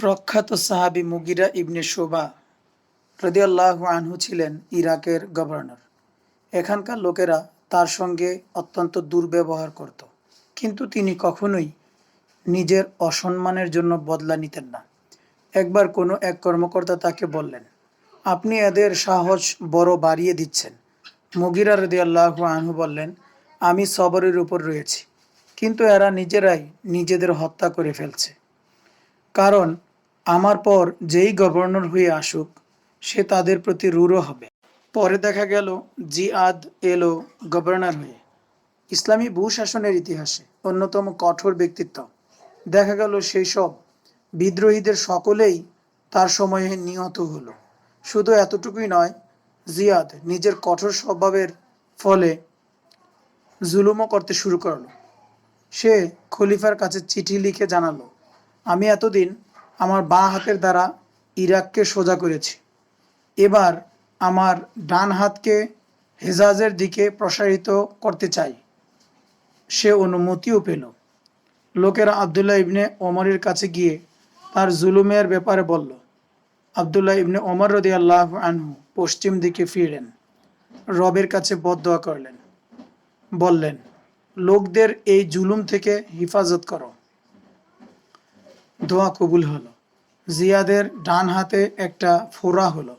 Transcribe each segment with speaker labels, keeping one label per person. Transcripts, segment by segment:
Speaker 1: প্রখ্যাত সাহাবি মুগিরা ইবনে শোভা রদিয়াল্লাহ আনহু ছিলেন ইরাকের গভর্নর। এখানকার লোকেরা তার সঙ্গে অত্যন্ত দুর্ব্যবহার করত। কিন্তু তিনি কখনোই নিজের অসম্মানের জন্য বদলা নিতেন না। একবার কোনো এক কর্মকর্তা তাকে বললেন, আপনি এদের সাহস বড় বাড়িয়ে দিচ্ছেন। মুগিরা রদিয়াল্লাহ আনহু বললেন, আমি সবরের উপর রয়েছি, কিন্তু এরা নিজেরাই নিজেদের হত্যা করে ফেলছে। কারণ আমার পর যেই গভর্নর হয়ে আসুক, সে তাদের প্রতি রূঢ় হবে। পরে দেখা গেল জিয়াদ এলো গভর্নর হয়ে। ইসলামী ভূশাসনের ইতিহাসে অন্যতম কঠোর ব্যক্তিত্ব। দেখা গেল সেই সব বিদ্রোহীদের সকলেই তার সময়ে নিহত হলো। শুধু এতটুকুই নয়, জিয়াদ নিজের কঠোর স্বভাবের ফলে জুলুমও করতে শুরু করল। সে খলিফার কাছে চিঠি লিখে জানালো, আমি এতদিন আমার বাঁ হাতের দ্বারা ইরাককে সোজা করেছি। এবার আমার ডান হাতকে হেজাজের দিকে প্রসারিত করতে চাই। সে অনুমতিও পেল। লোকেরা আবদুল্লাহ ইবনে ওমরের কাছে গিয়ে তার জুলুমের ব্যাপারে বলল, আবদুল্লাহ ইবনে ওমর রদি আল্লাহ আনহু পশ্চিম দিকে ফিরলেন, রবের কাছে বদোয়া করলেন। বললেন, লোকদের এই জুলুম থেকে হিফাজত করো। দোয়া কবুল হলো। জিয়াদের ডান হাতে একটা ফোড়া হলো।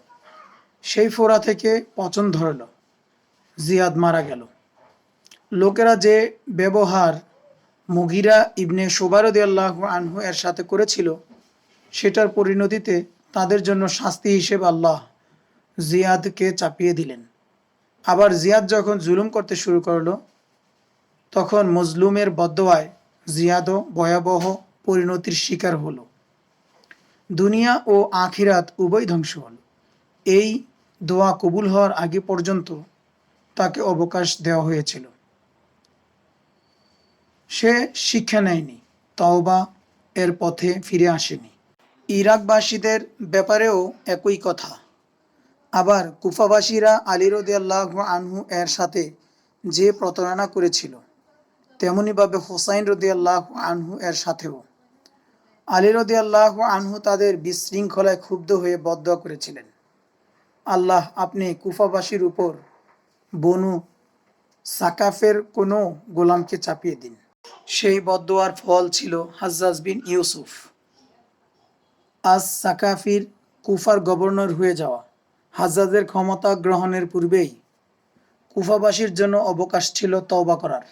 Speaker 1: সেই ফোড়া থেকে পচন ধরল। জিয়াদ মারা গেল। লোকেরা যে ব্যবহার মুগিরা ইবনে সোবারদ আল্লাহ আনহু এর সাথে করেছিল, সেটার পরিণতিতে তাদের জন্য শাস্তি হিসেবে আল্লাহ জিয়াদকে চাপিয়ে দিলেন। আবার জিয়াদ যখন জুলুম করতে শুরু করল, তখন মজলুমের বদোয়ায় জিয়াদও ভয়াবহ পরিণতির শিকার হলো। দুনিয়া ও আখিরাত উভয় ধ্বংস হল। এই দোয়া কবুল হওয়ার আগে পর্যন্ত তাকে অবকাশ দেওয়া হয়েছিল। সে শিক্ষা নেয়নি, তওবা এর পথে ফিরে আসেনি। ইরাকবাসীদের ব্যাপারেও একই কথা। আবার কুফাবাসীরা আলী রদিয়াল্লাহ আনহু এর সাথে যে প্রতারণা করেছিল, তেমনিভাবে হোসাইন রদিয়াল্লাহ আনহু এর সাথেও। আলী রদিয়াল্লাহ আনহু তাদের বিশৃঙ্খলায় ক্ষুব্ধ হয়ে বদ্ধ করেছিলেন। আল্লাহ আপনি কুফাবাসীর উপর বনু সাকাফের কোনো গোলামকে চাপিয়ে দিন। সেই বদোয়ার ফল ছিল হাজ্জাজ বিন ইউসুফ। আজ সাকাফির কুফার গভর্নর হয়ে যাওয়া। হাজ্জাজের ক্ষমতা গ্রহণের পূর্বেই কুফাবাসীর জন্য অবকাশ ছিল তওবা করার।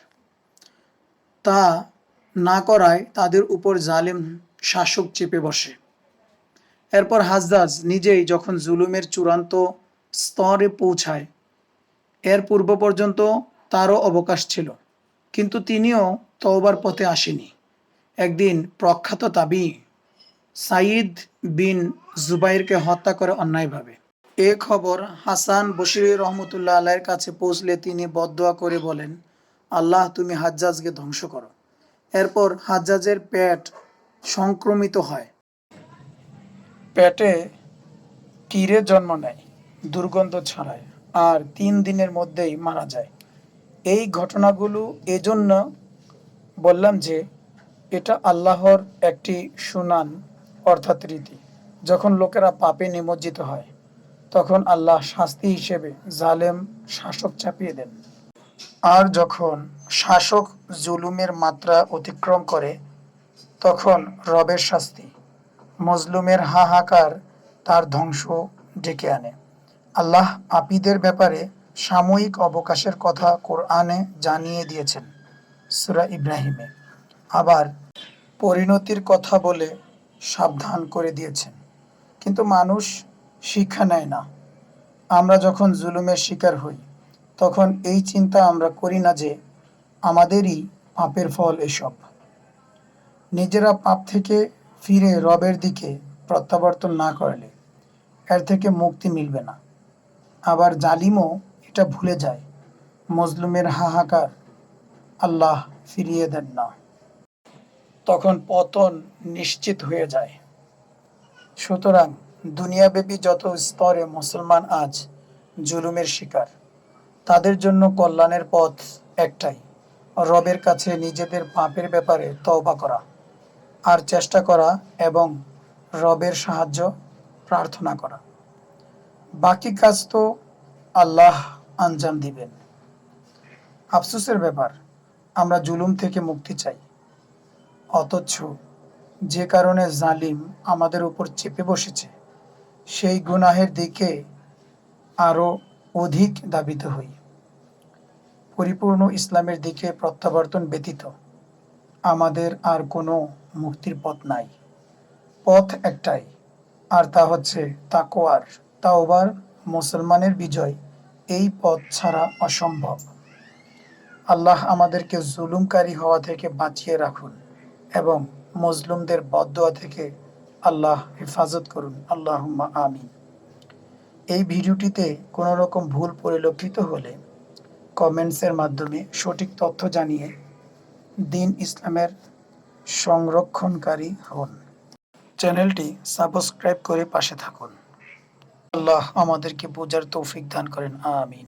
Speaker 1: তা না করায় তাদের উপর জালেম শাসক চেপে বসে। এরপর হাজদাজ নিজেই যখন জুলুমের চূড়ান্ত স্তরে পৌঁছায়, এর পূর্ব পর্যন্ত তারও অবকাশ ছিল, কিন্তু তিনিও তওবার পথে আসেনি। একদিন প্রখ্যাত তাবি সাইদ বিন জুবাইরকে হত্যা করে অন্যায়ভাবে। এ খবর হাসান বশির রহমতুল্লাহ আল্লাহর কাছে পৌঁছলে তিনি বদোয়া করে বলেন, আল্লাহ, তুমি হাজ্জাজকে ধ্বংস করো। এরপর হাজ্জাজের পেট সংক্রমিত হয়। পেটে কিরে জন্ম নেয়, দুর্গন্ধ ছড়ায়, আর তিন দিনের মধ্যেই মারা যায়। এই ঘটনাগুলো এজন্য বললাম যে, এটা আল্লাহর একটি সুনান অর্থাৎ রীতি। যখন লোকেরা পাপে নিমজ্জিত হয়, তখন আল্লাহ শাস্তি হিসেবে জালেম শাসক চাপিয়ে দেন। আর যখন শাসক জুলুমের মাত্রা অতিক্রম করে তখন রবের শাস্তি। মজলুমের হাহাকার তার ধ্বংস ডেকে আনে। আল্লাহ পাপীদের ব্যাপারে সাময়িক অবকাশের কথা কোরআনে জানিয়ে দিয়েছেন সুরা ইব্রাহিমে। আবার পরিণতির কথা বলে সাবধান করে দিয়েছেন। কিন্তু মানুষ শিক্ষা নেয় না। আমরা যখন জুলুমের শিকার হই, তখন এই চিন্তা আমরা করি না যে আমাদেরই পাপের ফল এসব। নিজেরা পাপ থেকে ফিরে রবের দিকে প্রত্যাবর্তন না করলে এর থেকে মুক্তি মিলবে না। আবার জালিমও এটা ভুলে যায়। মজলুমের হাহাকার আল্লাহ ফিরিয়ে দেন না। তখন পতন নিশ্চিত হয়ে যায়। সুতরাং দুনিয়াব্যাপী যত স্তরে মুসলমান আজ জুলুমের শিকার, তাদের জন্য কল্যাণের পথ একটাই, রবের কাছে নিজেদের পাপের ব্যাপারে তওবা করা। আর চেষ্টা করা এবং রবের সাহায্য প্রার্থনা করা। বাকি কাজ তো আল্লাহ আঞ্জাম দিবেন। আফসোসের ব্যাপার, আমরা জুলুম থেকে মুক্তি চাই। অথচ যে কারণে জালিম আমাদের উপর চেপে বসেছে, সেই গুনাহের দিকে আরও অধিক দাবিত হই। পরিপূর্ণ ইসলামের দিকে প্রত্যাবর্তন ব্যতীত আমাদের আর কোনো মুক্তির পথ নাই। পথ একটাই, আর তা হচ্ছে তাকোয়ার তাওবার মুসলমানের বিজয়। এই পথ ছাড়া অসম্ভব। আল্লাহ আমাদেরকে জুলুমকারী হওয়া থেকে বাঁচিয়ে রাখুন এবং মজলুমদের বদদোয়া থেকে আল্লাহ হেফাজত করুন। আল্লাহ আমিন। এই ভিডিওটিতে কোনো রকম ভুল পরিলক্ষিত হলে কমেন্টসের মাধ্যমে সঠিক তথ্য জানিয়ে দিন ইসলামের সংরক্ষণকারী হন। চ্যানেলটি সাবস্ক্রাইব করে পাশে থাকুন। আল্লাহ আমাদেরকে বোঝার তৌফিক দান করেন। আমিন।